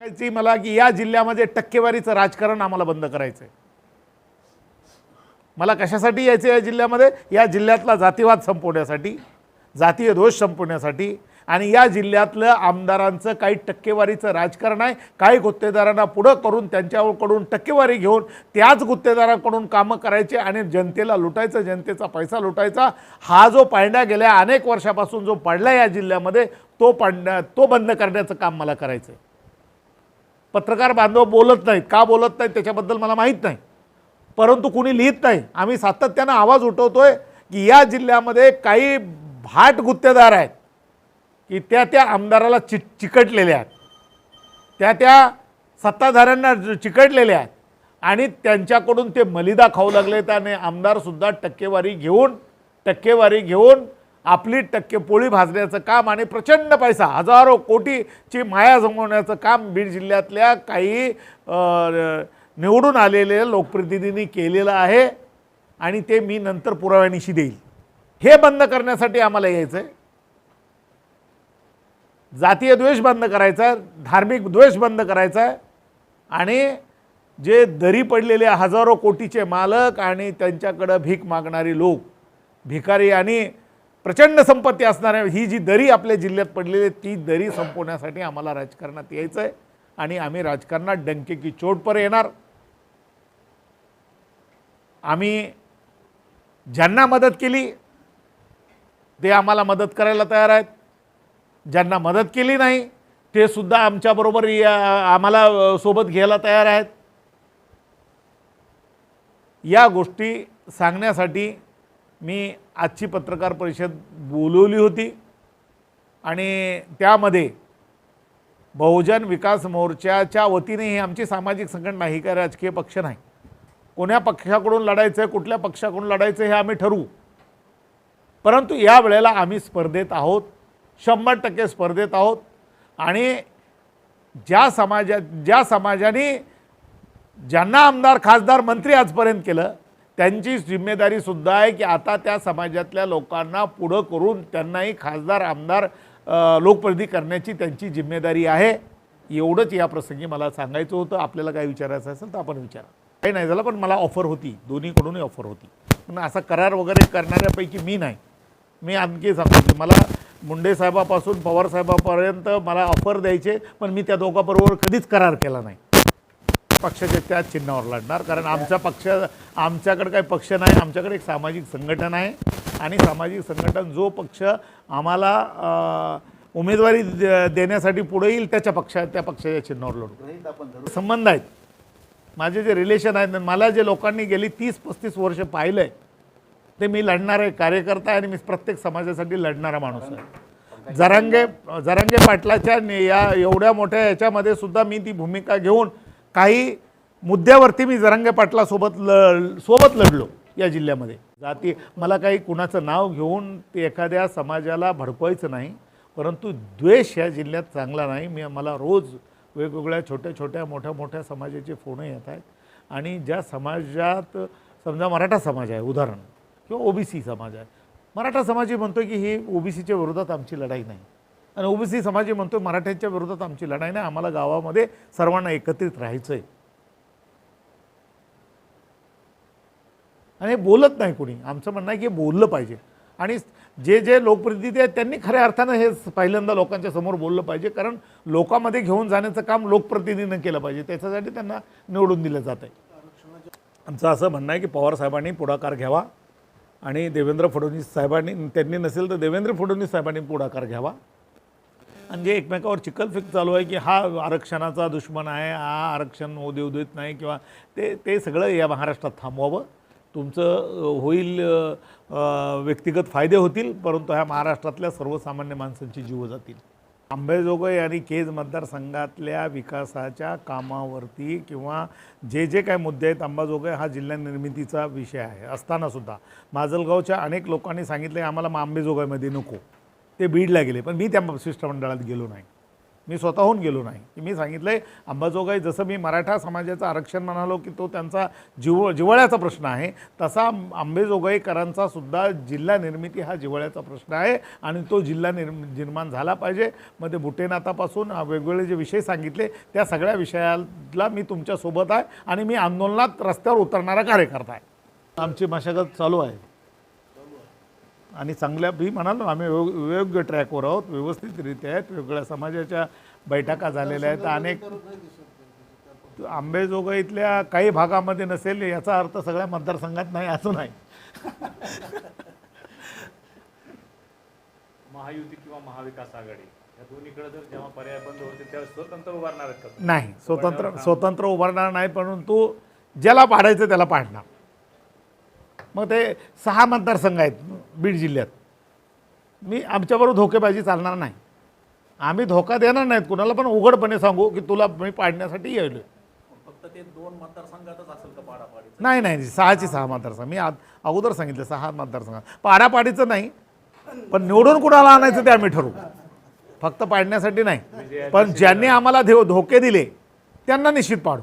सांगायची मला की या जिल्ह्यामध्ये टक्केवारीचं राजकारण आम्हाला बंद करायचं आहे मला कशासाठी यायचं या जिल्ह्यामध्ये? या जिल्ह्यातला जातीवाद संपवण्यासाठी जातीय दोष संपवण्यासाठी आणि या जिल्ह्यातलं आमदारांचं काही टक्केवारीचं राजकारण आहे काही गुत्तेदारांना पुढं करून त्यांच्याकडून टक्केवारी घेऊन त्याच गुत्तेदारांकडून कामं करायचे आणि जनतेला लुटायचं जनतेचा पैसा लुटायचा. हा जो पांड्या गेल्या अनेक वर्षापासून जो पडला या जिल्ह्यामध्ये तो पांड्या तो बंद करण्याचं काम मला करायचं आहे पत्रकार बांधव बोलत नाहीत. का बोलत नाहीत त्याच्याबद्दल मला माहीत नाही. परंतु कुणी लिहित नाही. आम्ही सातत्यानं आवाज उठवतोय की या जिल्ह्यामध्ये काही भाट गुत्तेदार आहेत की त्या त्या आमदाराला चि चिकटलेल्या आहेत. त्या त्या सत्ताधाऱ्यांना चिकटलेल्या आहेत. आणि त्यांच्याकडून ते मलिदा खाऊ लागले त्याने आमदारसुद्धा टक्केवारी घेऊन टक्केवारी घेऊन आपली टक्के पोळी भाजण्याचं काम आणि प्रचंड पैसा हजारो कोटीची माया जमवण्याचं काम बीड जिल्ह्यातल्या काही निवडून आलेल्या लोकप्रतिनिधींनी केलेलं आहे आणि ते मी नंतर पुराव्यानिशी देईल. हे बंद करण्यासाठी आम्हाला यायचं आहे जातीय द्वेष बंद करायचा आहे धार्मिक द्वेष बंद करायचा आहे आणि जे दरी पडलेले हजारो कोटीचे मालक आणि त्यांच्याकडं भीक मागणारे लोक भिकारी आणि प्रचंड संपत्ती असणाऱ्या ही जी दरी आपल्या जिल्ह्यात पडलेली आहे ती दरी संपवण्यासाठी आम्हाला राजकारणात यायचं आहे आणि आम्ही राजकारणात डंके की चोटपर येणार. आम्ही ज्यांना मदत केली ते आम्हाला मदत करायला तयार आहेत. ज्यांना मदत केली नाही ते सुद्धा आमच्याबरोबर आम्हाला सोबत घ्यायला तयार आहेत. या गोष्टी सांगण्यासाठी मी आजची पत्रकार परिषद बोलवली होती आणि त्यामध्ये बहुजन विकास मोर्चाच्या वतीने ही आमची सामाजिक संघटना ही काय राजकीय पक्ष नाही. कोण्या पक्षाकडून लढायचं आहे कुठल्या पक्षाकडून लढायचं हे आम्ही ठरवू. परंतु या वेळेला आम्ही स्पर्धेत आहोत शंभर टक्के स्पर्धेत आहोत आणि ज्या समाजा ज्या समाजाने ज्यांना आमदार खासदार मंत्री आजपर्यंत केलं त्यांची जिम्मेदारीसुद्धा आहे की आता त्या समाजातल्या लोकांना पुढं करून त्यांनाही खासदार आमदार लोकप्रतिनिधी करण्याची त्यांची जिम्मेदारी आहे. एवढंच या प्रसंगी मला सांगायचं होतं. आपल्याला काय विचारायचं असेल तर आपण विचारा. काही नाही झालं पण मला ऑफर होती. दोन्हीकडूनही ऑफर होती. पण असा करार वगैरे करणाऱ्यापैकी मी नाही. मी आणखी सांगतो मला मुंडे साहेबापासून पवार साहेबापर्यंत मला ऑफर द्यायचे पण मी त्या दोघांबरोबर कधीच करार केला नाही. पक्षाच्या त्याच चिन्हावर लढणार. कारण आमचा पक्ष आमच्याकडे काही पक्ष नाही आमच्याकडे एक सामाजिक संघटन आहे. आणि सामाजिक संघटन जो पक्ष आम्हाला उमेदवारी दे- देण्यासाठी पुढे येईल त्याच्या पक्षा त्या पक्षाच्या चिन्हावर लढू. संबंध आहेत. माझे जे रिलेशन आहेत मला जे लोकांनी गेली तीस पस्तीस वर्ष पाहिलं आहे ते मी लढणार आहे कार्यकर्ता आहे आणि मी प्रत्येक समाजासाठी लढणारा माणूस आहे. जरांगे जरांगे पाटलाच्या या एवढ्या मोठ्या याच्यामध्ये सुद्धा मी ती भूमिका घेऊन काही मुद्द्यावरती मी जरांगे पाटलासोबत ल सोबत लढलो या जिल्ह्यामध्ये. जाती मला काही कुणाचं नाव घेऊन ते एखाद्या समाजाला भडकवायचं नाही परंतु द्वेष या जिल्ह्यात चांगला नाही. मी मला रोज वेगवेगळ्या छोट्या छोट्या मोठ्या मोठ्या समाजाचे फोन येत आहेत. आणि ज्या समाजात समजा मराठा समाज आहे उदाहरण किंवा ओबीसी समाज आहे. मराठा समाज म्हणतो की ही ओबीसीच्या विरोधात आमची लढाई नाही. आणि ओबीसी समाज म्हणतो मराठ्यांच्या विरोधात आमची लढाई नाही आम्हाला गावामध्ये सर्वांना एकत्रित राहायचं आहे आणि हे बोलत नाही कोणी. आमचं म्हणणं आहे की हे बोललं पाहिजे. आणि जे जे लोकप्रतिनिधी आहेत त्यांनी खऱ्या अर्थानं हे पहिल्यांदा लोकांच्या समोर बोललं पाहिजे कारण लोकांमध्ये घेऊन जाण्याचं काम लोकप्रतिनिधीनं केलं पाहिजे. त्याच्यासाठी त्यांना निवडून दिलं जात आहे आमचं असं म्हणणं आहे की पवार साहेबांनी पुढाकार घ्यावा आणि देवेंद्र फडणवीस साहेबांनी त्यांनी नसेल तर देवेंद्र फडणवीस साहेबांनी पुढाकार घ्यावा. आणि एकमेकावर चिकलफेक चालू आहे की हा आरक्षणाचा दुश्मन आहे हा आरक्षण होऊ देऊ देत नाही किंवा ते ते सगळं या महाराष्ट्रात थांबवावं. तुमचं होईल व्यक्तिगत फायदे होतील परंतु ह्या महाराष्ट्रातल्या सर्वसामान्य माणसांची जीव जातील. आंबेजोगाई आणि केज मतदारसंघातल्या विकासाच्या कामावरती किंवा जे जे काय मुद्दे आहेत अंबाजोगाई हा जिल्हा निर्मितीचा विषय आहे. असतानासुद्धा माजलगावच्या अनेक लोकांनी सांगितलं आम्हाला मग आंबेजोगाईमध्ये नको. ते बीडला गेले पण मी त्या शिष्टमंडळात गेलो नाही. मी स्वतःहून गेलो नाही. की मी सांगितलं आहे अंबाजोगाई जसं मी मराठा समाजाचं आरक्षण म्हणालो की तो त्यांचा जिव जिव्हाळ्याचा प्रश्न आहे तसा आंबेजोगाईकरांचा सुद्धा जिल्हा निर्मिती हा जिव्हाळ्याचा प्रश्न आहे आणि तो जिल्हा निर्म निर्माण झाला पाहिजे. मग ते बुटेनाथापासून वेगवेगळे जे विषय सांगितले त्या सगळ्या विषयाला मी तुमच्यासोबत आहे आणि मी आंदोलनात रस्त्यावर उतरणारा कार्यकर्ता आहे. आमची मशागत चालू आहे. आणि चांगल्या मी म्हणालो आम्ही योग्य ट्रॅकवर आहोत व्यवस्थितरित्या आहेत वेगवेगळ्या समाजाच्या बैठका झालेल्या आहेत अनेक आंबेजोगाईतल्या काही भागामध्ये नसेल याचा अर्थ सगळ्या मतदारसंघात नाही असं नाही. महायुती किंवा महाविकास आघाडी या दोन्हीकडे जर जेव्हा पर्याय बंद होते त्यावेळेस स्वतंत्र उभारणार आहेत का तुम्ही? नाही स्वतंत्र स्वतंत्र उभारणार नाही परंतु ज्याला पाडायचं त्याला पाडणार. मग ते सहा मतदारसंघ आहेत बीड जिल्ह्यात. मी आमच्याबरोबर धोकेबाजी चालणार नाही. आम्ही धोका देणार नाहीत कुणाला पण उघडपणे सांगू की तुला मी पाडण्यासाठी येईल फक्त ते दोन मतदारसंघातच असेल का पाडापाडी? नाही नाही सहाची सहा मतदारसंघ. मी अगोदर सांगितलं सहा मतदारसंघ. पाडापाडीचं नाही पण निवडून कुणाला आणायचं ते आम्ही ठरवू. फक्त पाडण्यासाठी नाही. पण ज्यांनी आम्हाला धोके दिले त्यांना निश्चित पाडू.